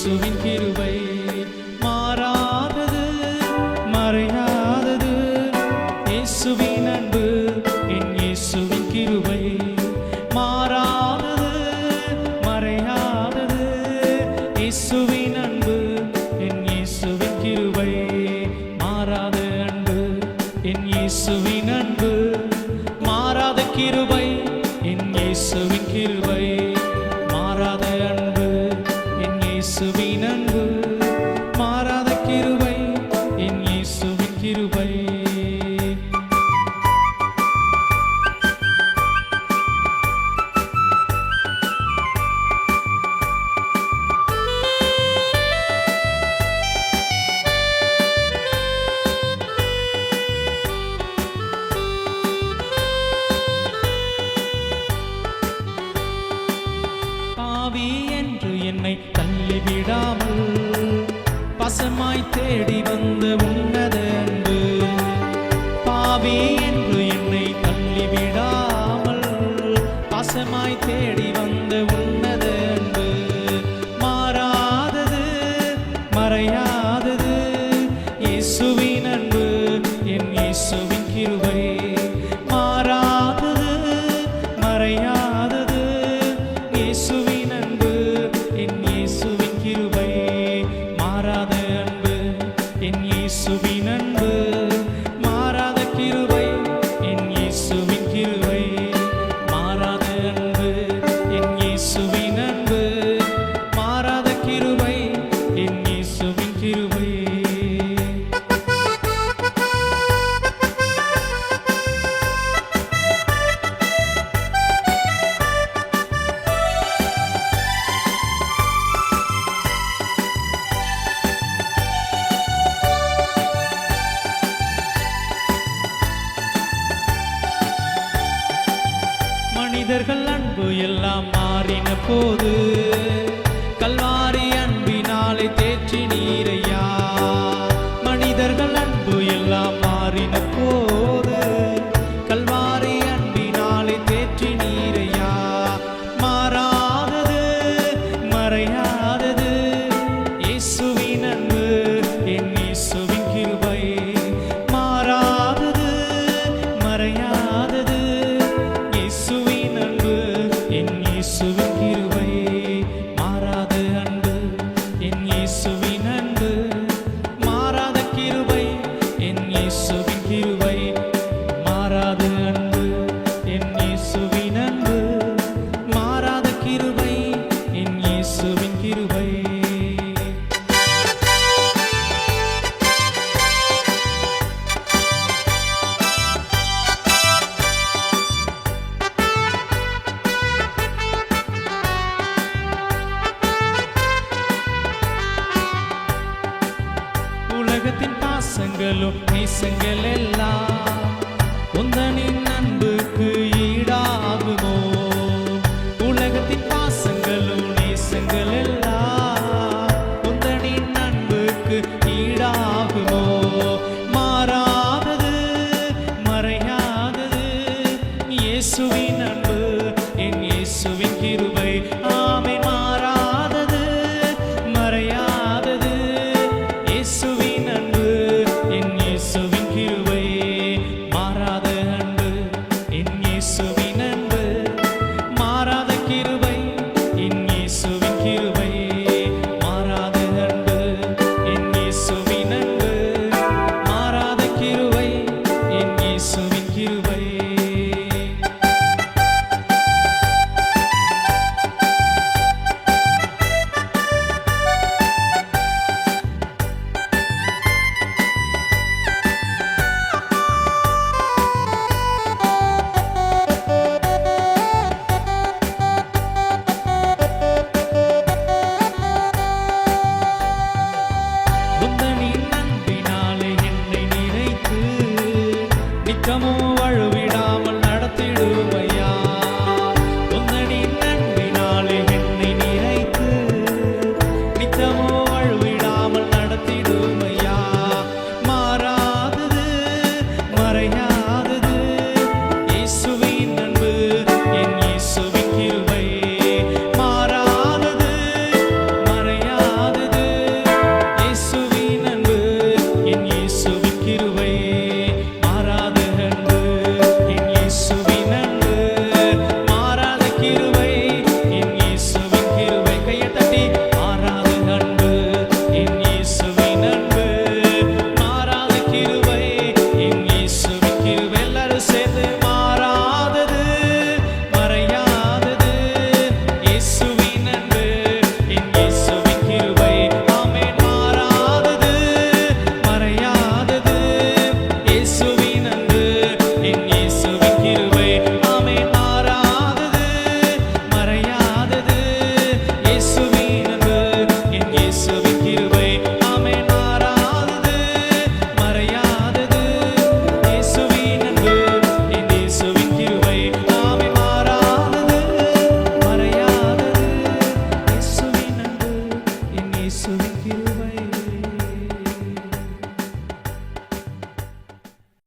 இயேசுவின் கிருபை மாறாதது மறையாதது. இயேசுவின் அன்பு என் இயேசுவின் கிருபை மாறாதது மறையாதது. இயேசுவின் அன்பு என் இயேசுவின் கிருபை மாறாத அன்பு என் இயேசுவின் அன்பு. மாறாத கிருபை என் இயேசுவின் கிருபை மாறாத மனிதர்கள் அன்பு எல்லாம் மாறின போது place உலகத்தின் பாசங்களும் நேசங்கள் எல்லாம் உந்தனின் அன்புக்கு ஈடாக come on.